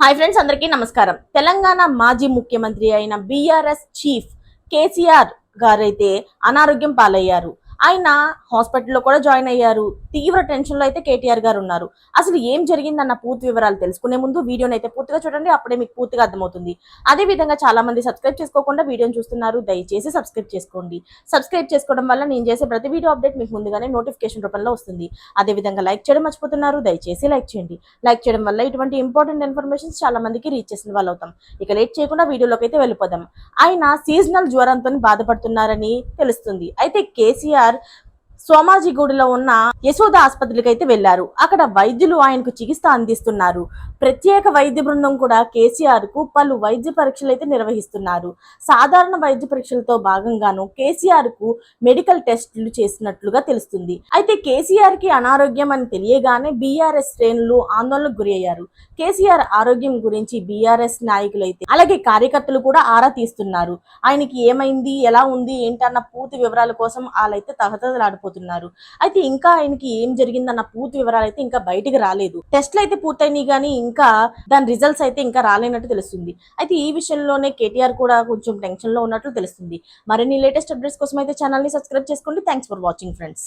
Hi friends అందరికీ నమస్కారం. తెలంగాణ మాజీ ముఖ్యమంత్రి అయిన బీఆర్ఎస్ చీఫ్ కేసీఆర్ గారైతే అనారోగ్యం పాలయ్యారు. ఆయన హాస్పిటల్లో కూడా జాయిన్ అయ్యారు. తీవ్ర టెన్షన్లో అయితే కేటీఆర్ గారు ఉన్నారు. అసలు ఏం జరిగిందన్న పూర్తి వివరాలు తెలుసుకునే ముందు వీడియోని అయితే పూర్తిగా చూడండి అప్పుడే మీకు పూర్తిగా అర్థమవుతుంది. అదే విధంగా చాలా మంది సబ్స్క్రైబ్ చేసుకోకుండా వీడియోని చూస్తున్నారు దయచేసి సబ్స్క్రైబ్ చేసుకోండి. సబ్స్క్రైబ్ చేసుకోవడం వల్ల నేను చేసే ప్రతి వీడియో అప్డేట్ మీకు ముందుగానే నోటిఫికేషన్ రూపంలో వస్తుంది. అదే విధంగా లైక్ చేయడం మర్చిపోతున్నారు దయచేసి లైక్ చేయండి. లైక్ చేయడం వల్ల ఇటువంటి ఇంపార్టెంట్ ఇన్ఫర్మేషన్స్ చాలా మందికి రీచ్ చేసిన వాళ్ళు అవుతాం. ఇక లేట్ చేయకుండా వీడియోలోకి అయితే వెళ్ళిపోదాం. ఆయన సీజనల్ జ్వరంతో బాధపడుతున్నారని తెలుస్తుంది. అయితే కేసీఆర్ సోమాజిగూడలో ఉన్న యశోద ఆసుపత్రికి అయితే వెళ్ళారు అక్కడ వైద్యులు ఆయనకు చికిత్స అందిస్తున్నారు. ప్రత్యేక వైద్య బృందం కూడా కేసీఆర్కు పలు వైద్య పరీక్షలు అయితే నిర్వహిస్తున్నారు. సాధారణ వైద్య పరీక్షలతో భాగంగాను కేసీఆర్కు మెడికల్ టెస్టులు చేసినట్లుగా తెలుస్తుంది. అయితే కేసీఆర్కి అనారోగ్యం అని తెలియగానే బీఆర్ఎస్ శ్రేణులు ఆందోళనకు గురి అయ్యారు కేసీఆర్ ఆరోగ్యం గురించి బీఆర్ఎస్ నాయకులు అయితే అలాగే కార్యకర్తలు కూడా ఆరా తీస్తున్నారు. ఆయనకి ఏమైంది? ఎలా ఉంది? ఏంటన్న పూర్తి వివరాల కోసం వాళ్ళైతే అవుతున్నారు అయితే ఇంకా ఆయనకి ఏం జరిగిందన్న పూర్తి వివరాలు అయితే ఇంకా బయటికి రాలేదు. టెస్ట్లు అయితే పూర్తయినాయి కానీ ఇంకా దాని రిజల్ట్స్ అయితే ఇంకా రాలేనట్టు తెలుస్తుంది. అయితే ఈ విషయంలోనే కేటీఆర్ కూడా కొంచెం టెన్షన్లో ఉన్నట్లు తెలుస్తుంది. మరిన్ని లేటెస్ట్ అప్డేట్స్ కోసం అయితే ఛానల్ని సబ్స్క్రైబ్ చేసుకోండి. Thanks for watching friends.